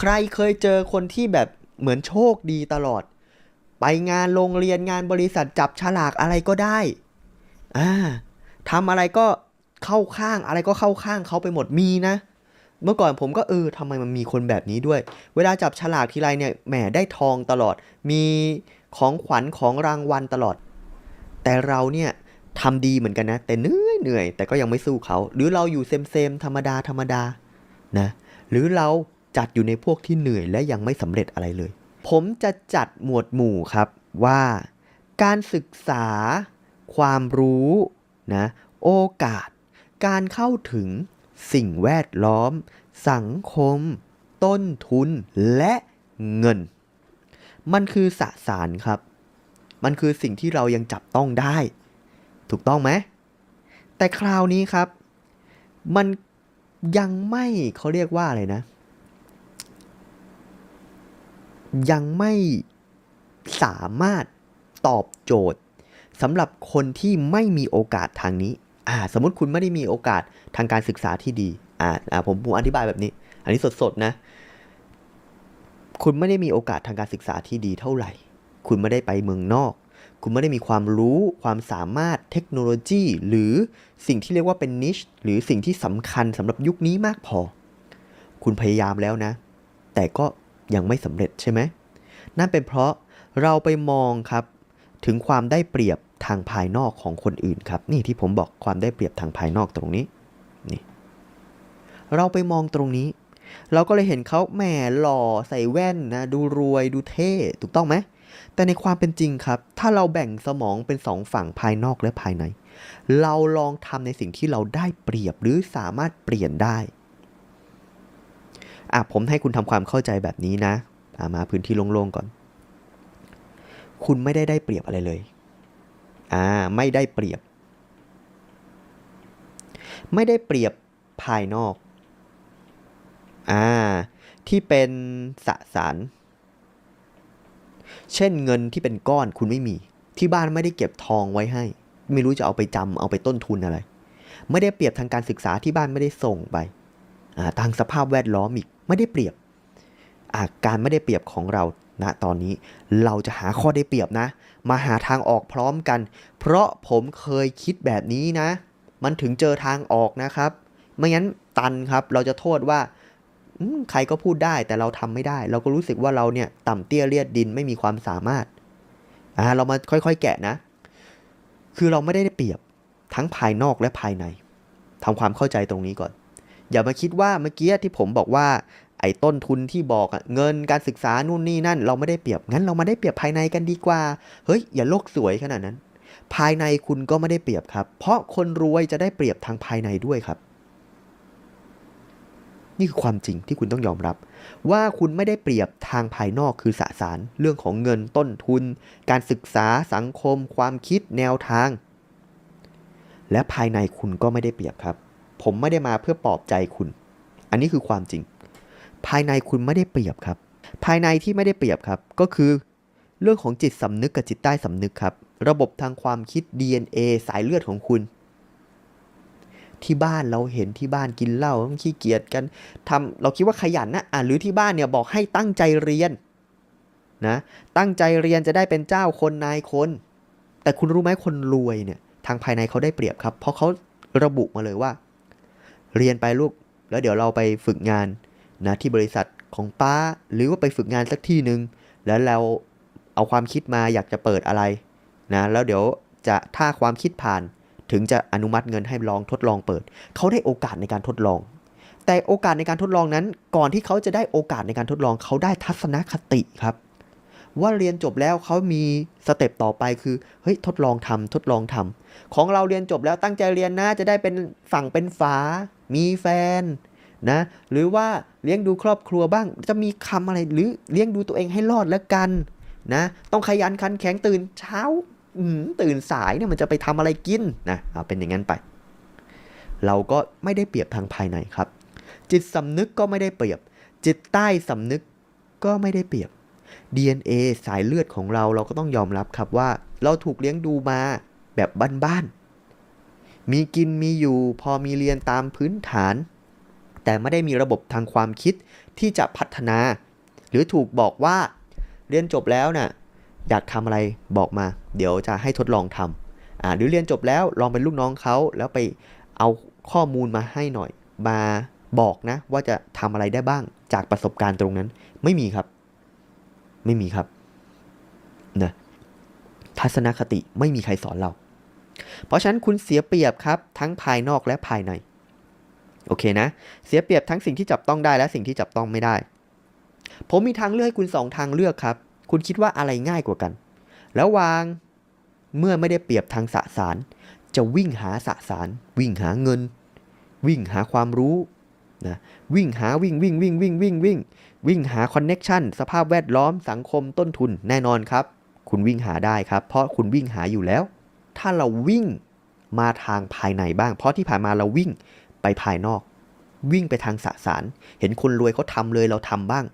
ใครเคยเจอคนที่แบบเหมือนโชคดีตลอด ไปงานโรงเรียนงานบริษัทจับฉลากอะไรก็ได้ อ่าทำอะไรก็เข้าข้างอะไรก็เข้าข้างเขาไปหมดมีนะ เมื่อก่อนผมก็เออทำไมมันมีคนแบบนี้ด้วย เวลาจับฉลากทีไรเนี่ยแหมได้ทองตลอด มีของขวัญของรางวัลตลอด แต่เราเนี่ยทำดีเหมือนกันนะ แต่เหนื่อยเหนื่อยแต่ก็ยังไม่สู้เขา หรือเราอยู่เซมเซมธรรมดาธรรมดานะ หรือเรา จัดอยู่ในพวกที่เหนื่อยและยังไม่สำเร็จอะไรเลย ผมจะจัดหมวดหมู่ครับว่า การศึกษา ความรู้นะโอกาส การเข้าถึงสิ่งแวดล้อม สังคม ต้นทุนและเงิน มันคือสสารครับ มันคือสิ่งที่เรายังจับต้องได้ ถูกต้องไหมแต่คราวนี้ครับ มันยังไม่เขาเรียกว่าอะไรนะ ยังไม่สามารถตอบโจทย์สำหรับคนที่ไม่มีโอกาสทางนี้อ่าสมมติคุณไม่ได้มีโอกาสทางการศึกษาที่ดีอ่าอ่าผมผมอธิบายแบบนี้ อันนี้สดๆนะ คุณไม่ได้มีโอกาสทางการศึกษาที่ดีเท่าไหร่ คุณไม่ได้ไปเมืองนอก คุณไม่ได้มีความรู้ความสามารถเทคโนโลยี หรือสิ่งที่เรียกว่าเป็นนิชหรือสิ่งที่สำคัญสำหรับยุคนี้มากพอ คุณพยายามแล้วนะ แต่ก็ ยังไม่สำเร็จใช่ไหมนั่นเป็นเพราะเราไปมองครับถึงความได้เปรียบทางภายนอกของคนอื่นครับ นี่ที่ผมบอกความได้เปรียบทางภายนอกตรงนี้นี่เราไปมองตรงนี้ เราก็เลยเห็นเขาแหมหล่อใส่แว่นนะดูรวยดูเท่ถูกต้องไหมแต่ในความเป็นจริงครับ ถ้าเราแบ่งสมองเป็นสองฝั่งภายนอกและภายใน เราลองทำในสิ่งที่เราได้เปรียบหรือสามารถเปลี่ยนได้ อะผมให้คุณทำความเข้าใจแบบนี้นะอะมาพื้นที่โล่งๆก่อน คุณไม่ได้ได้เปรียบอะไรเลย อ่า ไม่ได้เปรียบ ไม่ได้เปรียบภายนอก อ่า ที่เป็นสสาร เช่นเงินที่เป็นก้อนคุณไม่มี ที่บ้านไม่ได้เก็บทองไว้ให้ ไม่รู้จะเอาไปจำเอาไปต้นทุนอะไร ไม่ได้เปรียบทางการศึกษาที่บ้านไม่ได้ส่งไป อ่าทางสภาพแวดล้อมอีก ไม่ได้เปรียบอาการไม่ได้เปรียบของเราณตอนนี้เราจะหาข้อได้เปรียบนะ มาหาทางออกพร้อมกัน เพราะผมเคยคิดแบบนี้นะ มันถึงเจอทางออกนะครับ ไม่งั้นตันครับเราจะโทษว่าใครก็พูดได้แต่เราทำไม่ได้ เราก็รู้สึกว่าเราเนี่ยต่ำเตี้ยเลียดดินไม่มีความสามารถอ่าเรามาค่อยๆแกะนะ คือเราไม่ได้เปรียบทั้งภายนอกและภายในทำความเข้าใจตรงนี้ก่อน อย่ามาคิดว่าเมื่อกี้ที่ผมบอกว่า ไอ้ต้นทุนที่บอกเงินการศึกษานู่นนี่นั่น เราไม่ได้เปรียบงั้นเรามาได้เปรียบภายในกันดีกว่า เฮ้ยอย่าโลกสวยขนาดนั้น ภายในคุณก็ไม่ได้เปรียบครับ เพราะคนรวยจะได้เปรียบทางภายในด้วยครับ นี่คือความจริงที่คุณต้องยอมรับ ว่าคุณไม่ได้เปรียบทางภายนอกคือสสารเรื่องของเงินต้นทุน การศึกษาสังคม ความคิดแนวทาง และภายในคุณก็ไม่ได้เปรียบครับ ผมไม่ได้มาเพื่อปลอบใจคุณ อันนี้คือความจริง ภายในคุณไม่ได้เปรียบครับ ภายในที่ไม่ได้เปรียบครับ ก็คือเรื่องของจิตสำนึกกับจิตใต้สำนึกครับ ระบบทางความคิด DNA สายเลือดของคุณ ที่บ้านเราเห็นที่บ้านกินเหล้าต้องขี้เกียจกันทำเราคิดว่าขยันนะอะหรือที่บ้านเนี่ยบอกให้ตั้งใจเรียนนะตั้งใจเรียนจะได้เป็นเจ้าคนนายคน แต่คุณรู้ไหมคนรวยเนี่ยทางภายในเขาได้เปรียบครับ เพราะเขาระบุมาเลยว่า เรียนไปลูก แล้วเดี๋ยวเราไปฝึกงานนะที่บริษัทของป้า หรือว่าไปฝึกงานสักที่หนึ่งแล้วเราเอาความคิดมาอยากจะเปิดอะไรนะแล้วเดี๋ยวจะถ้าความคิดผ่านถึงจะอนุมัติเงินให้ลองทดลองเปิด เขาได้โอกาสในการทดลอง แต่โอกาสในการทดลองนั้น ก่อนที่เขาจะได้โอกาสในการทดลอง เขาได้ทัศนคติครับ ว่าเรียนจบแล้วเขามีสเต็ปต่อไปคือเฮ้ยทดลองทำทดลองทำของเราเรียนจบแล้วตั้งใจเรียนนะจะได้เป็นฝั่งเป็นฝา มีแฟนนะหรือว่าเลี้ยงดูครอบครัวบ้าง จะมีคำอะไรหรือเลี้ยงดูตัวเองให้รอดแล้วกันนะต้องขยันขันแข็งตื่นเช้าตื่นสายเนี่ยมันจะไปทำอะไรกินนะเอาเป็นอย่างนั้นไป เราก็ไม่ได้เปรียบทางภายในครับ จิตสำนึกก็ไม่ได้เปรียบ จิตใต้สำนึกก็ไม่ได้เปรียบ DNA สายเลือดของเราเราก็ต้องยอมรับครับว่า เราถูกเลี้ยงดูมาแบบบ้านๆ มีกินมีอยู่พอมีเรียนตามพื้นฐาน แต่ไม่ได้มีระบบทางความคิดที่จะพัฒนา หรือถูกบอกว่าเรียนจบแล้วน่ะอยากทำอะไรบอกมา เดี๋ยวจะให้ทดลองทำอ่าหรือเรียนจบแล้วลองเป็นลูกน้องเขาแล้วไปเอาข้อมูลมาให้หน่อย มาบอกนะ ว่าจะทำอะไรได้บ้างจากประสบการณ์ตรงนั้น ไม่มีครับ ไม่มีครับนะทัศนคติไม่มีใครสอนเรา เพราะฉะนั้นคุณเสียเปรียบครับทั้งภายนอกและภายในโอเคนะ เสียเปรียบทั้งสิ่งที่จับต้องได้และสิ่งที่จับต้องไม่ได้ ผมมีทางเลือกให้คุณสองทางเลือกครับ คุณคิดว่าอะไรง่ายกว่ากันแล้ววางเมื่อไม่ได้เปรียบทางสสาร จะวิ่งหาสสาร วิ่งหาเงิน วิ่งหาความรู้นะวิ่งหาวิ่งวิ่งวิ่งวิ่งวิ่งวิ่งวิ่งหาคอนเน็ชันสภาพแวดล้อมสังคมต้นทุนแน่นอนครับ คุณวิ่งหาได้ครับ เพราะคุณวิ่งหาอยู่แล้ว ถ้าเราวิ่งมาทางภายในบ้าง เพราะที่ผ่านมาเราวิ่งไปภายนอก วิ่งไปทางสสาร เห็นคนรวยเขาทำเลยเราทำบ้าง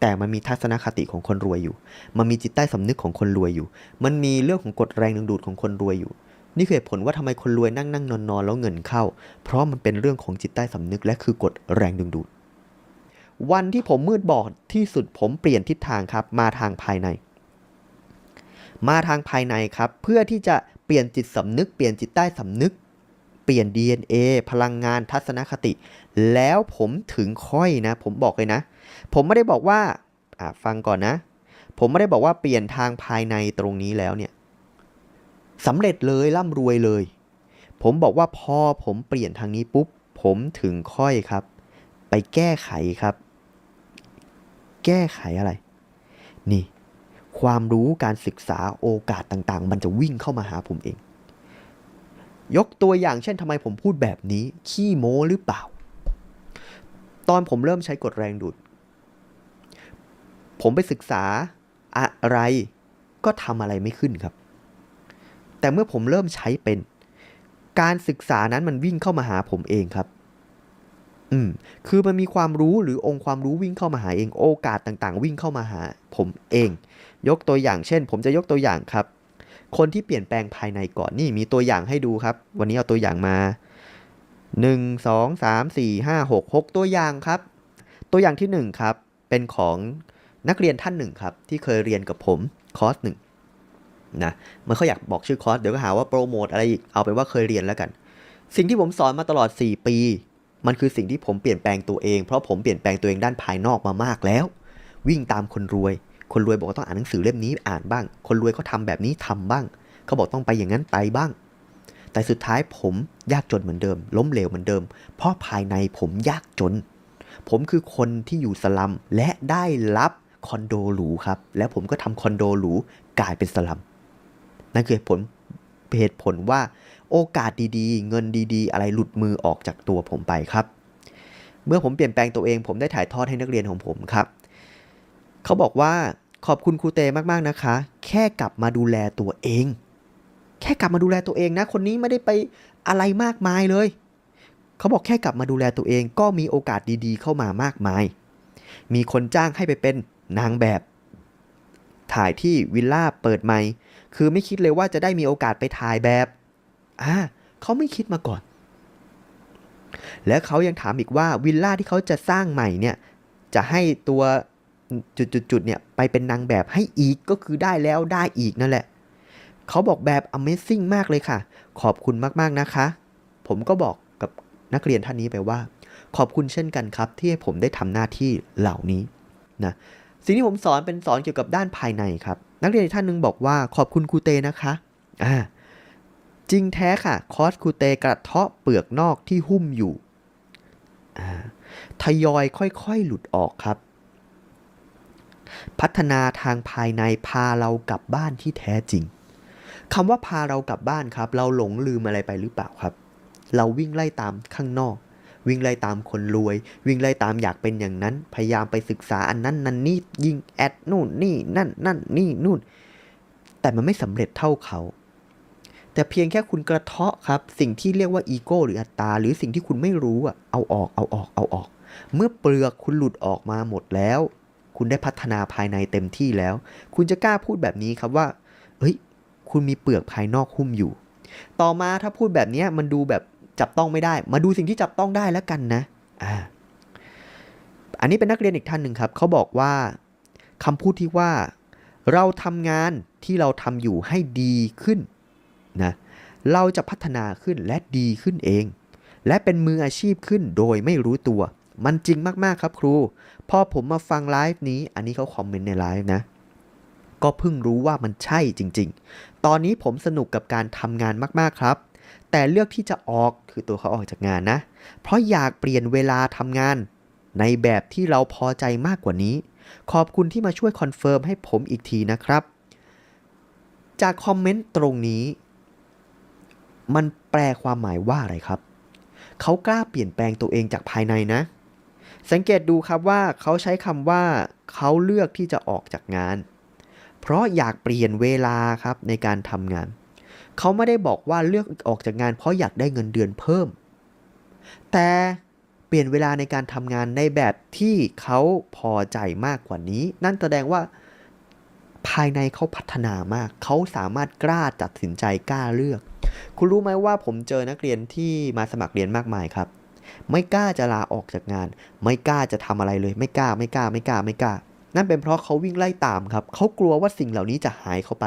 แต่มันมีทัศนคติของคนรวยอยู่ มันมีจิตใต้สำนึกของคนรวยอยู่ มันมีเรื่องของกฎแรงดึงดูดของคนรวยอยู่ นี่คือเหตุผลว่าทำไมคนรวยนั่งนั่งนอนนอนแล้วเงินเข้า เพราะมันเป็นเรื่องของจิตใต้สำนึกและคือกฎแรงดึงดูด วันที่ผมมืดบอดที่สุดผมเปลี่ยนทิศทางครับมาทางภายใน มาทางภายในครับ เพื่อที่จะเปลี่ยนจิตสำนึก เปลี่ยนจิตใต้สำนึก เปลี่ยน DNA พลังงานทัศนคติ แล้วผมถึงค่อยนะ ผมบอกเลยนะ ผมไม่ได้บอกว่าฟังก่อนนะ ผมไม่ได้บอกว่าเปลี่ยนทางภายในตรงนี้แล้วเนี่ยสำเร็จเลยร่ำรวยเลย ผมบอกว่าพอผมเปลี่ยนทางนี้ปุ๊บ ผมถึงค่อยครับ ไปแก้ไขครับ แก้ไขอะไร นี่ ความรู้การศึกษาโอกาสต่างๆ มันจะวิ่งเข้ามาหาผมเอง ยกตัวอย่างเช่นทำไมผมพูดแบบนี้ ขี้โม้หรือเปล่า ตอนผมเริ่มใช้กฎแรงดูด ผมไปศึกษาอะไรก็ทำอะไรไม่ขึ้นครับ แต่เมื่อผมเริ่มใช้เป็น การศึกษานั้นมันวิ่งเข้ามาหาผมเองครับ อืมคือมันมีความรู้หรือองค์ความรู้วิ่งเข้ามาหาเองโอกาสต่างๆ วิ่งเข้ามาหาผมเอง ยกตัวอย่างเช่น ผมจะยกตัวอย่างครับ คนที่เปลี่ยนแปลงภายในก่อนนี่มีตัวอย่างให้ดูครับ วันนี้เอาตัวอย่างมาหนึ่งสองสามสี่ห้าหกหกตัวอย่างครับ ตัวอย่างที่หนึ่งครับ เป็นของนักเรียนท่านหนึ่งครับ ที่เคยเรียนกับผมคอร์สหนึ่งนะเมื่อเขาอยากบอกชื่อคอร์สเดี๋ยวก็หาว่าโปรโมทอะไรอีกเอาเป็นว่าเคยเรียนแล้วกัน สิ่งที่ผมสอนมาตลอด 4 ปี มันคือสิ่งที่ผมเปลี่ยนแปลงตัวเองเพราะผมเปลี่ยนแปลงตัวเองด้านภายนอกมามากแล้ว วิ่งตามคนรวย คนรวยบอกว่าต้องอ่านหนังสือเล่มนี้อ่านบ้าง คนรวยเขาทำแบบนี้ทำบ้าง เขาบอกต้องไปอย่างนั้นไปบ้าง แต่สุดท้ายผมยากจนเหมือนเดิม ล้มเหลวเหมือนเดิม เพราะภายในผมยากจน ผมคือคนที่อยู่สลัมและได้รับคอนโดหรูครับ แล้วผมก็ทำคอนโดหรูกลายเป็นสลัมนั่นคือเหตุผลเหตุผลว่า โอกาสดีๆ เงินดีๆ อะไรหลุดมือออกจากตัวผมไปครับ เมื่อผมเปลี่ยนแปลงตัวเอง ผมได้ถ่ายทอดให้นักเรียนของผมครับ เขาบอกว่าขอบคุณครูเตมากๆนะคะ แค่กลับมาดูแลตัวเอง แค่กลับมาดูแลตัวเองนะ คนนี้ไม่ได้ไปอะไรมากมายเลย เขาบอกแค่กลับมาดูแลตัวเอง ก็มีโอกาสดีๆ เข้ามามากมาย มีคนจ้างให้ไปเป็นนางแบบ ถ่ายที่วิลล่าเปิดใหม่ คือไม่คิดเลยว่าจะได้มีโอกาสไปถ่ายแบบ อ่าเขาไม่คิดมาก่อน และเขายังถามอีกว่าวิลล่าที่เขาจะสร้างใหม่เนี่ยจะให้ตัวจุดๆๆเนี่ยไปเป็นนางแบบให้อีกก็คือได้แล้วได้อีกนั่นแหละ เขาบอกแบบ Amazing มากเลยค่ะ ขอบคุณมากๆนะคะ ผมก็บอกกับนักเรียนท่านนี้ไปว่า ขอบคุณเช่นกันครับ ที่ให้ผมได้ทำหน้าที่เหล่านี้นะสิ่งที่ผมสอนเป็นสอนเกี่ยวกับด้านภายในครับ นักเรียนท่านหนึ่งบอกว่าขอบคุณครูเตนะคะอ่า จริงแท้ค่ะ คอสคูเตกระเทาะเปลือกนอกที่หุ้มอยู่ทยอยค่อยๆหลุดออกครับ พัฒนาทางภายในพาเรากลับบ้านที่แท้จริงคำว่าพาเรากลับบ้านครับ เราหลงลืมอะไรไปหรือเปล่าครับ เราวิ่งไล่ตามข้างนอก วิ่งไล่ตามคนรวย วิ่งไล่ตามอยากเป็นอย่างนั้น พยายามไปศึกษาอันนั้นนั่นนี่ยิงแอดนู่นนี่นั่นนั่นนี่นู่น แต่มันไม่สำเร็จเท่าเขา แต่เพียงแค่คุณกระเทาะครับ สิ่งที่เรียกว่าอีโก้หรืออัตตา หรือสิ่งที่คุณไม่รู้อะเอาออกเอาออกเอาออก เมื่อเปลือกคุณหลุดออกมาหมดแล้ว คุณได้พัฒนาภายในเต็มที่แล้ว คุณจะกล้าพูดแบบนี้ครับว่าเฮ้ย คุณมีเปลือกภายนอกหุ้มอยู่ ต่อมาถ้าพูดแบบนี้มันดูแบบจับต้องไม่ได้ มาดูสิ่งที่จับต้องได้แล้วกันนะอ่าอันนี้เป็นนักเรียนอีกท่านหนึ่งครับเขาบอกว่าคำพูดที่ว่า เราทำงานที่เราทำอยู่ให้ดีขึ้น นะเราจะพัฒนาขึ้นและดีขึ้นเอง และเป็นมืออาชีพขึ้นโดยไม่รู้ตัว มันจริงมากๆครับครู พอผมมาฟังไลฟ์นี้ อันนี้เขาคอมเมนต์ในไลฟ์นะ ก็เพิ่งรู้ว่ามันใช่จริง ๆ ตอนนี้ผมสนุกกับการทำงานมากๆครับ แต่เลือกที่จะออกคือตัวเขาออกจากงานนะ เพราะอยากเปลี่ยนเวลาทำงาน ในแบบที่เราพอใจมากกว่านี้ ขอบคุณที่มาช่วยคอนเฟิร์มให้ผมอีกทีนะครับ จากคอมเมนต์ตรงนี้ มันแปลความหมายว่าอะไรครับ เขากล้าเปลี่ยนแปลงตัวเองจากภายในนะ สังเกตดูครับว่าเขาใช้คำว่าเขาเลือกที่จะออกจากงาน เพราะอยากเปลี่ยนเวลาครับในการทำงาน เขาไม่ได้บอกว่าเลือกออกจากงาน เพราะอยากได้เงินเดือนเพิ่ม แต่เปลี่ยนเวลาในการทำงานในแบบที่เขาพอใจมากกว่านี้ นั่นแสดงว่า ภายในเขาพัฒนามาก เขาสามารถกล้าตัดสินใจกล้าเลือก คุณรู้ไหมว่าผมเจอนักเรียนที่มาสมัครเรียนมากมายครับ ไม่กล้าจะลาออกจากงาน ไม่กล้าจะทำอะไรเลย ไม่กล้า ไม่กล้า ไม่กล้า ไม่กล้า นั่นเป็นเพราะเขาวิ่งไล่ตามครับ เขากลัวว่าสิ่งเหล่านี้จะหายเข้าไป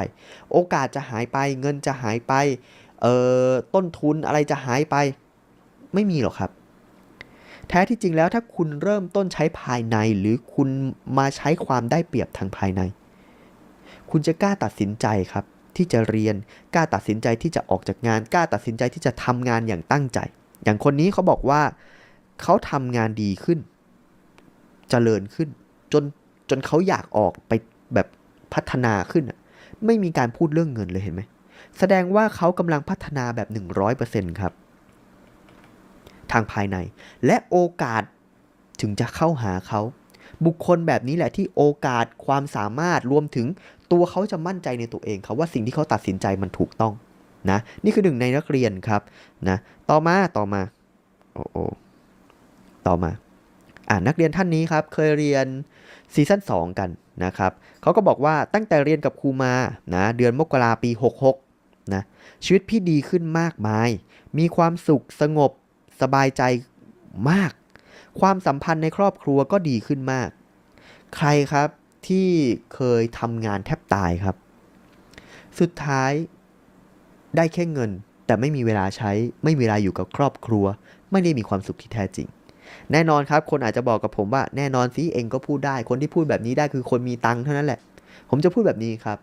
โอกาสจะหายไป เงินจะหายไป เอ่อ ต้นทุนอะไรจะหายไป ไม่มีหรอกครับแท้ที่จริงแล้วถ้าคุณเริ่มต้นใช้ภายในหรือคุณมาใช้ความได้เปรียบทางภายใน คุณจะกล้าตัดสินใจครับที่จะเรียน กล้าตัดสินใจที่จะออกจากงาน กล้าตัดสินใจที่จะทำงานอย่างตั้งใจ อย่างคนนี้เขาบอกว่าเขาทำงานดีขึ้นเจริญขึ้น จนจนเขาอยากออกไปแบบพัฒนาขึ้นอะไม่มีการพูดเรื่องเงินเลยเห็นไหม แสดงว่าเขากำลังพัฒนาแบบ 100%ครับ ทางภายใน และโอกาสถึงจะเข้าหาเขา บุคคลแบบนี้แหละที่โอกาสความสามารถรวมถึง ตัวเขาจะมั่นใจในตัวเองครับว่าสิ่งที่เขาตัดสินใจมันถูกต้องนะนี่คือหนึ่งในนักเรียนครับนะต่อมาต่อมาโอ้โอต่อมาอ่านักเรียนท่านนี้ครับเคยเรียนซีซั่น2 กันนะครับเขาก็บอกว่าตั้งแต่เรียนกับครูมานะเดือนมกราปี 66นะชีวิตพี่ดีขึ้นมากมาย มีความสุขสงบสบายใจมาก ความสัมพันธ์ในครอบครัวก็ดีขึ้นมาก ใครครับ ที่เคยทำงานแทบตายครับ สุดท้ายได้แค่เงิน แต่ไม่มีเวลาใช้ ไม่มีเวลาอยู่กับครอบครัว ไม่ได้มีความสุขที่แท้จริง แน่นอนครับ คนอาจจะบอกกับผมว่าแน่นอนสิเองก็พูดได้ คนที่พูดแบบนี้ได้คือคนมีตังค์เท่านั้นแหละ ผมจะพูดแบบนี้ครับ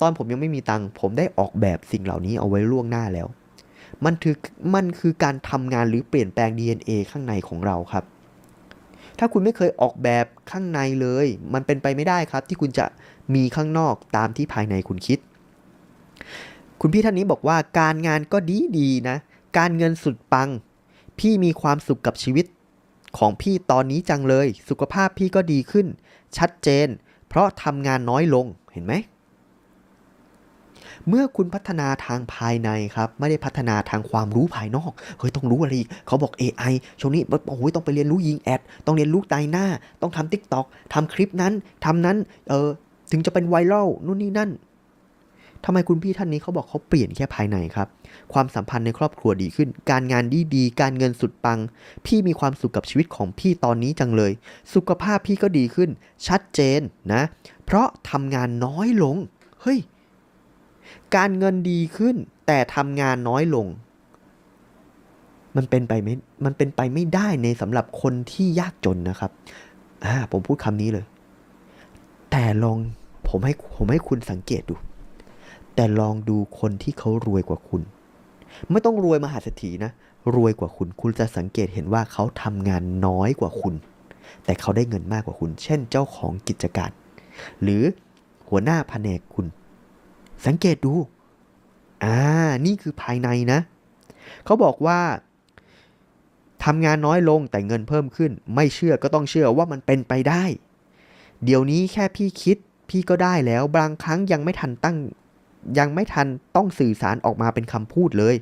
ตอนผมยังไม่มีตังค์ผมได้ออกแบบสิ่งเหล่านี้เอาไว้ล่วงหน้าแล้ว มันคือมันคือการทำงานหรือเปลี่ยนแปลง DNA ข้างในของเราครับ ถ้าคุณไม่เคยออกแบบข้างในเลย มันเป็นไปไม่ได้ครับ ที่คุณจะมีข้างนอกตามที่ภายในคุณคิด คุณพี่ท่านนี้บอกว่าการงานก็ดีดีนะ การเงินสุดปัง พี่มีความสุขกับชีวิตของพี่ตอนนี้จังเลย สุขภาพพี่ก็ดีขึ้น ชัดเจน เพราะทำงานน้อยลงเห็นไหม เมื่อคุณพัฒนาทางภายในครับไม่ได้พัฒนาทางความรู้ภายนอกเฮ้ยต้องรู้อะไรอีกเขาบอก AI ช่วงนี้โอ้ยต้องไปเรียนรู้ยิงแอด ต้องเรียนรู้ไตหน้า ต้องทำ Tik t o อกทำคลิปนั้นทำนั้นเออถึงจะเป็นไวรัลนู่นนี่นั่นทำไมคุณพี่ท่านนี้เขาบอกเขาเปลี่ยนแค่ภายในครับ ความสัมพันธ์ในครอบครัวดีขึ้น การงานดีดี การเงินสุดปัง พี่มีความสุขกับชีวิตของพี่ตอนนี้จังเลย สุขภาพพี่ก็ดีขึ้น ชัดเจนนะ เพราะทำงานน้อยลง เฮ้ย การเงินดีขึ้นแต่ทำงานน้อยลง มันเป็นไปไม่ มันเป็นไปไม่ได้ในสำหรับคนที่ยากจนนะครับ อ่า ผมพูดคำนี้เลย แต่ลองผมให้ผมให้คุณสังเกตดู แต่ลองดูคนที่เขารวยกว่าคุณ ไม่ต้องรวยมหาเศรษฐีนะ รวยกว่าคุณ คุณจะสังเกตเห็นว่าเขาทำงานน้อยกว่าคุณ แต่เขาได้เงินมากกว่าคุณ เช่น เจ้าของกิจการ หรือหัวหน้าแผนกคุณ สังเกตดู อ่า นี่คือภายในนะ เขาบอกว่าทำงานน้อยลงแต่เงินเพิ่มขึ้น ไม่เชื่อก็ต้องเชื่อว่ามันเป็นไปได้ เดี๋ยวนี้แค่พี่คิดพี่ก็ได้แล้ว บางครั้งยังไม่ทันตั้งยังไม่ทันต้องสื่อสารออกมาเป็นคำพูดเลย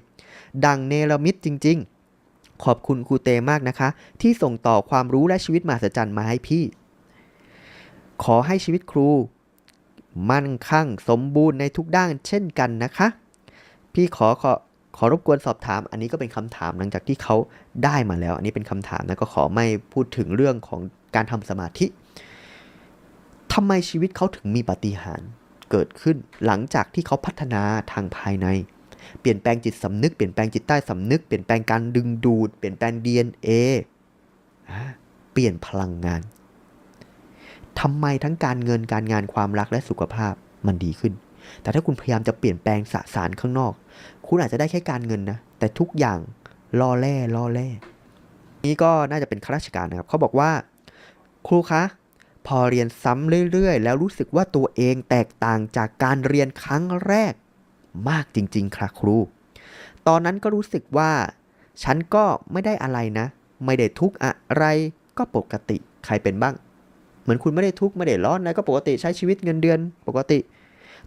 ดังเนรมิตจริง ๆ ขอบคุณครูเตมากนะคะ ที่ส่งต่อความรู้และชีวิตมหัศจรรย์มาให้พี่ ขอให้ชีวิตครู มั่นคั่งสมบูรณ์ในทุกด้านเช่นกันนะคะ พี่ขอขอขอรบกวนสอบถาม อันนี้ก็เป็นคำถามหลังจากที่เขาได้มาแล้ว อันนี้เป็นคำถามนะก็ขอไม่พูดถึงเรื่องของการทำสมาธิทำไมชีวิตเขาถึงมีปาฏิหาริ์เกิดขึ้นหลังจากที่เขาพัฒนาทางภายใน เปลี่ยนแปลงจิตสำนึก เปลี่ยนแปลงจิตใต้สำนึก เปลี่ยนแปลงการดึงดูด เปลี่ยนแปลง DNA อ่าเปลี่ยนพลังงาน ทำไมทั้งการเงินการงานความรักและสุขภาพมันดีขึ้น แต่ถ้าคุณพยายามจะเปลี่ยนแปลงสสารข้างนอก คุณอาจจะได้แค่การเงินนะ แต่ทุกอย่างล่อแร่ล่อแร่นี่ก็น่าจะเป็นข้าราชการนะครับ เขาบอกว่า ครูคะพอเรียนซ้ำเรื่อยๆ แล้วรู้สึกว่าตัวเองแตกต่างจากการเรียนครั้งแรกมากจริง ๆค่ะครู ตอนนั้นก็รู้สึกว่า ฉันก็ไม่ได้อะไรนะ ไม่ได้ทุกอะไรก็ปกติใครเป็นบ้าง เหมือนคุณไม่ได้ทุกข์ไม่ได้ร้อนนะก็ปกติใช้ชีวิตเงินเดือนปกติ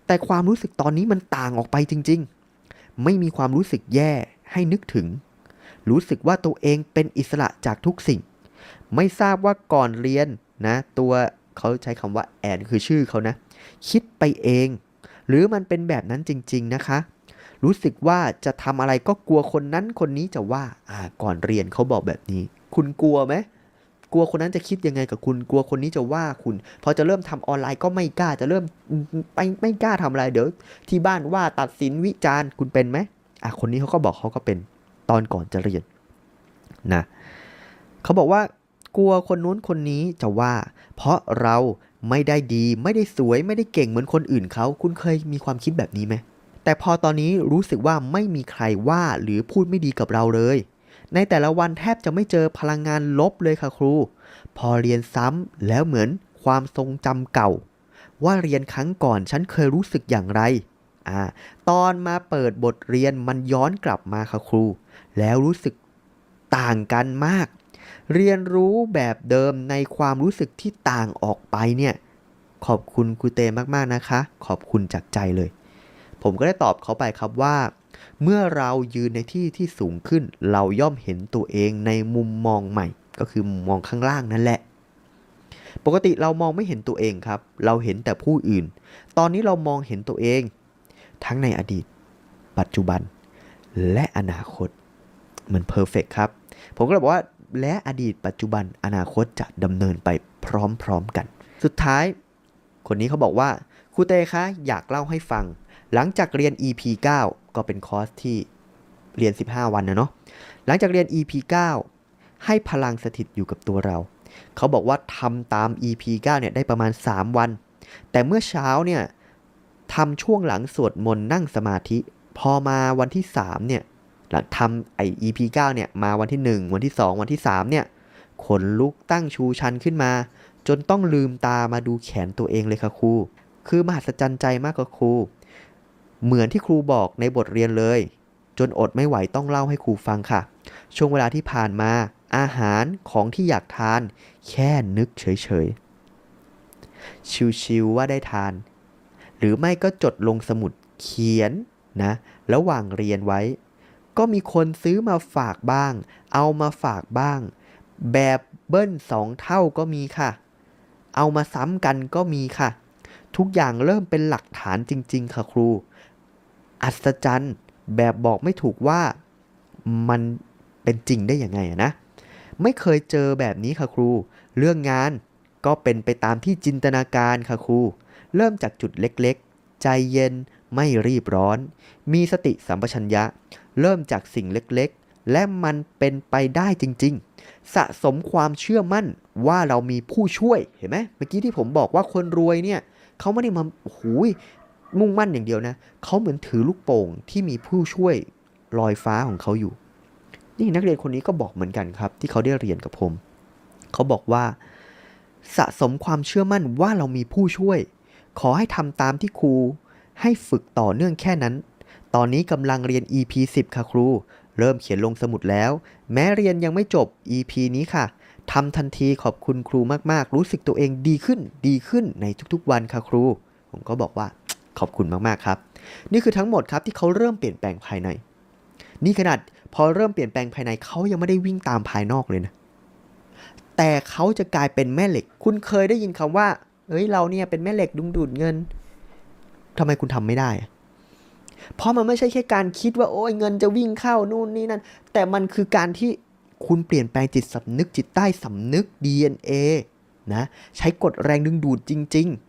แต่ความรู้สึกตอนนี้มันต่างออกไปจริง ๆ ไม่มีความรู้สึกแย่ให้นึกถึง รู้สึกว่าตัวเองเป็นอิสระจากทุกสิ่ง ไม่ทราบว่าก่อนเรียนนะ ตัวเขาใช้คำว่าแอนคือชื่อเขานะ คิดไปเอง หรือมันเป็นแบบนั้นจริง ๆนะคะ รู้สึกว่าจะทำอะไรก็กลัวคนนั้นคนนี้จะว่าอ่าก่อนเรียนเขาบอกแบบนี้ คุณกลัวไหม กลัวคนนั้นจะคิดยังไงกับคุณ กลัวคนนี้จะว่าคุณ พอจะเริ่มทำออนไลน์ก็ไม่กล้า จะเริ่มไปไม่กล้าทำอะไร เดี๋ยว ที่บ้านว่าตัดสินวิจารณ์คุณเป็นไหมอะคนนี้เขาก็บอกเขาก็เป็นตอนก่อนจะเรียนนะเขาบอกว่ากลัวคนนู้นคนนี้จะว่า เพราะเราไม่ได้ดี ไม่ได้สวยไม่ได้เก่งเหมือนคนอื่นเขาคุณเคยมีความคิดแบบนี้ไหมแต่พอตอนนี้รู้สึกว่าไม่มีใครว่าหรือพูดไม่ดีกับเราเลย ในแต่ละวันแทบจะไม่เจอพลังงานลบเลยค่ะครู พอเรียนซ้ำแล้วเหมือนความทรงจำเก่า ว่าเรียนครั้งก่อนฉันเคยรู้สึกอย่างไรอ่าตอนมาเปิดบทเรียนมันย้อนกลับมาค่ะครู แล้วรู้สึกต่างกันมาก เรียนรู้แบบเดิมในความรู้สึกที่ต่างออกไปเนี่ย ขอบคุณครูเตมากๆนะคะ ขอบคุณจากใจเลย ผมก็ได้ตอบเขาไปครับว่าเมื่อเรายืนในที่ที่สูงขึ้น เราย่อมเห็นตัวเองในมุมมองใหม่ ก็คือมุมมองข้างล่างนั่นแหละ ปกติเรามองไม่เห็นตัวเองครับ เราเห็นแต่ผู้อื่น ตอนนี้เรามองเห็นตัวเอง ทั้งในอดีต ปัจจุบัน และอนาคต มันเพอร์เฟกครับ ผมก็เลยบอกว่าและอดีตปัจจุบันอนาคตจะดำเนินไปพร้อมๆกัน สุดท้าย คนนี้เขาบอกว่าครูเตคะอยากเล่าให้ฟัง หลังจากเรียน EP 9 ก็เป็นคอร์สที่เรียน 15 วันนะเนาะ หลังจากเรียน EP 9 ให้พลังสถิตอยู่กับตัวเรา เขาบอกว่าทำตาม EP 9 เนี่ยได้ประมาณ 3 วัน แต่เมื่อเช้าเนี่ยทำช่วงหลังสวดมนต์นั่งสมาธิ พอมาวันที่ 3 เนี่ย หลังทำไอ EP 9 เนี่ย มาวันที่ 1 วันที่ 2 วันที่ 3 เนี่ย ขนลุกตั้งชูชันขึ้นมา จนต้องลืมตามาดูแขนตัวเองเลยค่ะครู คือมหัศจรรย์ใจมากกับครู เหมือนที่ครูบอกในบทเรียนเลย จนอดไม่ไหวต้องเล่าให้ครูฟังค่ะ ช่วงเวลาที่ผ่านมาอาหารของที่อยากทาน แค่นึกเฉยๆ ชิวๆว่าได้ทาน หรือไม่ก็จดลงสมุดเขียนนะระหว่างเรียนไว้ ก็มีคนซื้อมาฝากบ้าง เอามาฝากบ้าง แบบเบิ้ลสองเท่าก็มีค่ะ เอามาซ้ำกันก็มีค่ะ ทุกอย่างเริ่มเป็นหลักฐานจริง ๆ ค่ะครู อัศจรรย์แบบบอกไม่ถูกว่ามันเป็นจริงได้ยังไงนะ ไม่เคยเจอแบบนี้ค่ะครู เรื่องงานก็เป็นไปตามที่จินตนาการค่ะครู เริ่มจากจุดเล็กๆ ใจเย็นไม่รีบร้อน มีสติสัมปชัญญะ เริ่มจากสิ่งเล็กๆ และมันเป็นไปได้จริง ๆ สะสมความเชื่อมั่นว่าเรามีผู้ช่วยเห็นไหมเมื่อกี้ที่ผมบอกว่าคนรวยเนี่ยเขาไม่ได้มาโอ้โหย มุ่งมั่นอย่างเดียวนะเขาเหมือนถือลูกโป่งที่มีผู้ช่วยลอยฟ้าของเขาอยู่ นี่นักเรียนคนนี้ก็บอกเหมือนกันครับ ที่เขาได้เรียนกับผม เขาบอกว่า สะสมความเชื่อมั่นว่าเรามีผู้ช่วย ขอให้ทำตามที่ครู ให้ฝึกต่อเนื่องแค่นั้น ตอนนี้กำลังเรียน EP 10 ค่ะครู เริ่มเขียนลงสมุดแล้ว แม้เรียนยังไม่จบ EP นี้ค่ะทำทันทีขอบคุณครูมากๆ รู้สึกตัวเองดีขึ้น ดีขึ้นในทุกๆวันค่ะครู ผมก็บอกว่า ขอบคุณมากๆครับ นี่คือทั้งหมดครับที่เขาเริ่มเปลี่ยนแปลงภายใน นี่ขนาดพอเริ่มเปลี่ยนแปลงภายในเขายังไม่ได้วิ่งตามภายนอกเลยนะ แต่เขาจะกลายเป็นแม่เหล็ก คุณเคยได้ยินคำว่า เอ้ยเราเนี่ยเป็นแม่เหล็กดึงดูดเงินทำไมคุณทำไม่ได้ เพราะมันไม่ใช่แค่การคิดว่าโอ้ยเงินจะวิ่งเข้านู่นนี่นั่น แต่มันคือการที่คุณเปลี่ยนแปลงจิตสำนึกจิตใต้สำนึก DNA นะใช้กฎแรงดึงดูดจริง ๆ